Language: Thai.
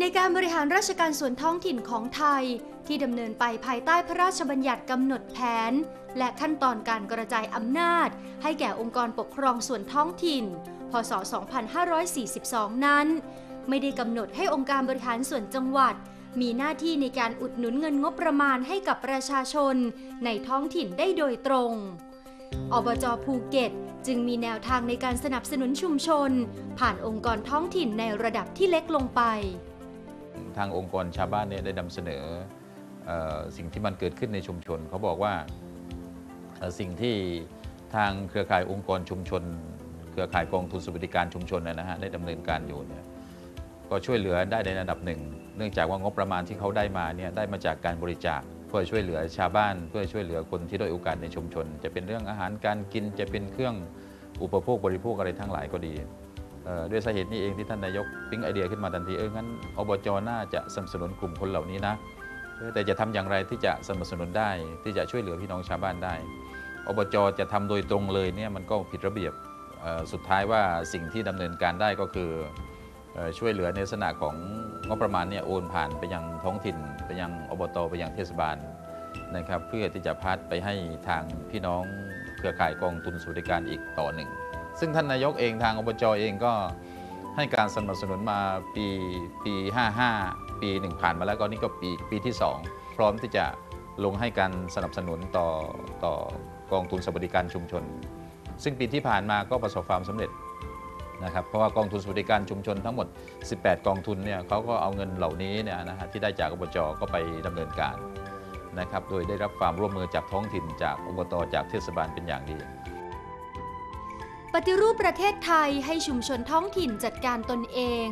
ในการบริหารราชการส่วนท้องถิ่นของไทย ที่ดำเนินไปภายใต้พระราชบัญญัติกำหนดแผน และขั้นตอนการกระจายอำนาจ ให้แก่องค์กรปกครองส่วนท้องถิ่น พศ 2542 นั้น ไม่ได้กำหนดให้องค์การบริหารส่วนจังหวัด มีหน้าที่ในการอุดหนุนเงินงบประมาณให้กับประชาชน ในท้องถิ่นได้โดยตรง อบจภูเก็ตจึงมีแนวทางในการสนับสนุนชุมชน ผ่านองค์กรท้องถิ่นในระดับที่เล็กลงไป ทางองค์กรชาวบ้านเนี่ยได้นำเสนออสิ่งที่มันเกิดขึ้นในชุมชน เขาบอกว่าสิ่งที่ทางเครือข่ายองค์กรชุมชน เครือข่ายกองทุนสวัสดิการชุมชนนะฮะได้ดำเนินการอยู่เนี่ยก็ช่วยเหลือได้ในระดับหนึ่ง เนื่องจากว่างบประมาณที่เขาได้มาเนี่ยได้มาจากการบริจาคเพื่อช่วยเหลือชาวบ้าน เพื่อช่วยเหลือคนที่ด้อยโอกาสในชุมชน จะเป็นเรื่องอาหารการกินจะเป็นเครื่องอุปโภคบริโภคอะไรทั้งหลายก็ดี ด้วยสาเหตุนี้เองที่ท่านนายกปิ๊งไอเดียขึ้นมาทันทีเอองั้นอบจน่าจะสนับสนุนกลุ่มคนเหล่านี้นะแต่จะทำอย่างไรที่จะสนับสนุนได้ที่จะช่วยเหลือพี่น้องชาวบ้านได้ อบจจะทำโดยตรงเลยเนี่ยมันก็ผิดระเบียบสุดท้ายว่าสิ่งที่ดำเนินการได้ก็คือเอ่อช่วยเหลือในลักษณะของงบประมาณเนี่ยโอนผ่านไปยังท้องถิ่น ไปยังอบตไปยังเทศบาลนะครับ เพื่อที่จะพัดไปให้ทางพี่น้องเครือข่ายกองทุนสวัสดิการอีกต่อหนึ่ง ซึ่งท่านนายกเองทางอบจเองก็ให้การสนับสนุนมาปีปี 55 ปีหนึ่งผ่านมาแล้วก็นี่ก็ปีปีที่ 2 พร้อมที่จะลงให้การสนับสนุนต่อต่อกองทุนสวัสดิการชุมชน ซึ่งปีที่ผ่านมาก็ประสบความสำเร็จนะครับเพราะว่ากองทุนสวัสดิการชุมชนทั้งหมด 18 กองทุนเนี่ยเขาก็เอาเงินเหล่านี้เนี่ยนะฮะที่ได้จากอบจก็ไปดำเนินการนะครับโดยได้รับความร่วมมือจากท้องถิ่นจากอบตจากเทศบาลเป็นอย่างดี ฏิรูปประเทศไทยให้ชุมชนท้องถิ่นจัดการตนเอง